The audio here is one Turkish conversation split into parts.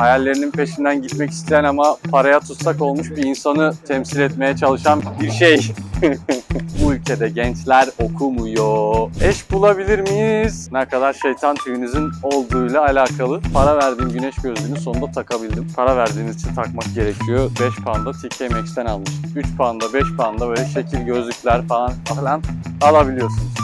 Hayallerinin peşinden gitmek isteyen ama paraya tutsak olmuş bir insanı temsil etmeye çalışan bir şey. Bu ülkede gençler okumuyor. Eş bulabilir miyiz? Ne kadar şeytan tüyünüzün olduğuyla alakalı. Para verdiğim güneş gözlüğünü sonunda takabildim. Para verdiğiniz için takmak gerekiyor. 5 pound'a TK Maxx'ten almıştım. 3 pound'a 5 pound'a böyle şekil gözlükler falan falan alabiliyorsunuz.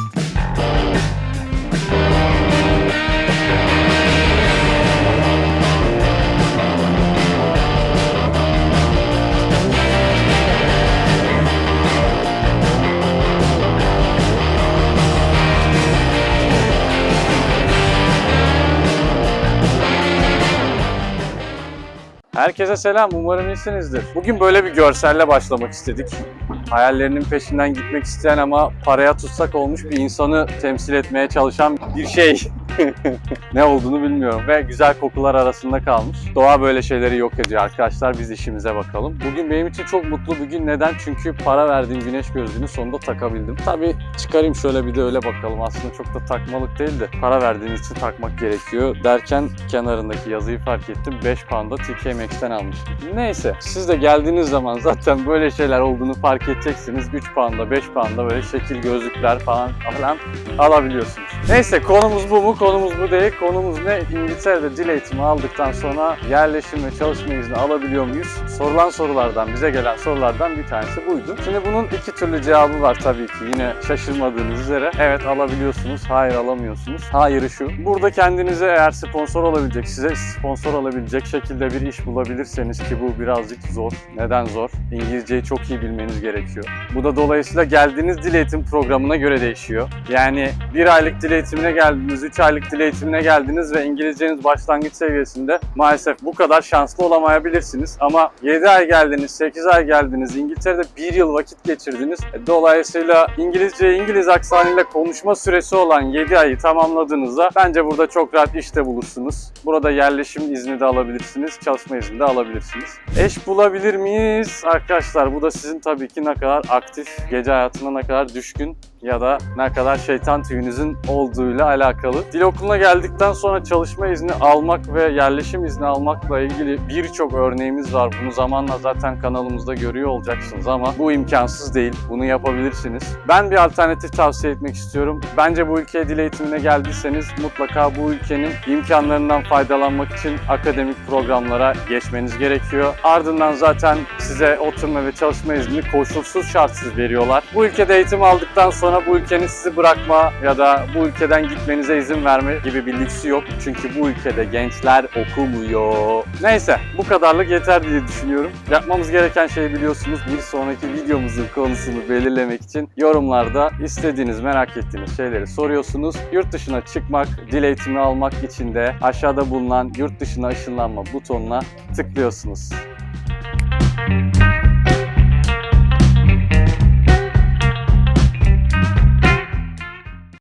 Herkese selam, umarım iyisinizdir. Bugün böyle bir görselle başlamak istedik. Hayallerinin peşinden gitmek isteyen ama paraya tutsak olmuş bir insanı temsil etmeye çalışan bir şey. ne olduğunu bilmiyorum ve güzel kokular arasında kalmış. Doğa böyle şeyleri yok ediyor arkadaşlar. Biz işimize bakalım. Bugün benim için çok mutlu bir gün. Neden? Çünkü para verdiğim güneş gözlüğünü sonunda takabildim. Tabii çıkarayım şöyle bir de öyle bakalım. Aslında çok da takmalık değil de para verdiğiniz için takmak gerekiyor derken kenarındaki yazıyı fark ettim. 5 pound'a TK Maxx'ten almıştım. Neyse siz de geldiğiniz zaman zaten böyle şeyler olduğunu fark edeceksiniz. 3 pound'a 5 pound'a böyle şekil gözlükler falan falan alabiliyorsunuz. Neyse konumuz bu mu? Konumuz bu değil. Konumuz ne? İngiltere'de dil eğitimi aldıktan sonra yerleşim ve çalışma izni alabiliyor muyuz? Sorulan sorulardan, bize gelen sorulardan bir tanesi buydu. Şimdi bunun iki türlü cevabı var tabii ki. Yine şaşırmadığınız üzere. Evet alabiliyorsunuz, hayır alamıyorsunuz. Hayırı şu. Burada kendinize eğer sponsor olabilecek, size sponsor olabilecek şekilde bir iş bulabilirseniz ki bu birazcık zor. Neden zor? İngilizceyi çok iyi bilmeniz gerekiyor. Bu da dolayısıyla geldiğiniz dil eğitim programına göre değişiyor. Yani bir aylık dil eğitimine geldiniz, 3 aylık dil eğitimine geldiniz ve İngilizceniz başlangıç seviyesinde maalesef bu kadar şanslı olamayabilirsiniz. Ama 7 ay geldiniz, 8 ay geldiniz, İngiltere'de 1 yıl vakit geçirdiniz. E, Dolayısıyla İngilizce İngiliz aksanıyla konuşma süresi olan 7 ayı tamamladığınızda bence burada çok rahat iş de bulursunuz. Burada yerleşim izni de alabilirsiniz, çalışma izni de alabilirsiniz. Eş bulabilir miyiz? Arkadaşlar bu da sizin tabii ki ne kadar aktif, gece hayatına ne kadar düşkün ya da ne kadar şeytan tüyünüzün olduğuyla alakalı. Dil okuluna geldikten sonra çalışma izni almak ve yerleşim izni almakla ilgili birçok örneğimiz var. Bunu zamanla zaten kanalımızda görüyor olacaksınız ama bu imkansız değil. Bunu yapabilirsiniz. Ben bir alternatif tavsiye etmek istiyorum. Bence bu ülkeye dil eğitimine geldiyseniz mutlaka bu ülkenin imkanlarından faydalanmak için akademik programlara geçmeniz gerekiyor. Ardından zaten size oturma ve çalışma izni koşulsuz şartsız veriyorlar. Bu ülkede eğitim aldıktan sonra bu ülkenin sizi bırakma ya da bu ülkeden gitmenize izin verme gibi bir lüksü yok. Çünkü bu ülkede gençler okumuyor. Neyse bu kadarlık yeter diye düşünüyorum. Yapmamız gereken şeyi biliyorsunuz. Bir sonraki videomuzun konusunu belirlemek için yorumlarda istediğiniz, merak ettiğiniz şeyleri soruyorsunuz. Yurt dışına çıkmak, dil eğitimi almak için de aşağıda bulunan yurt dışına ışınlanma butonuna tıklıyorsunuz.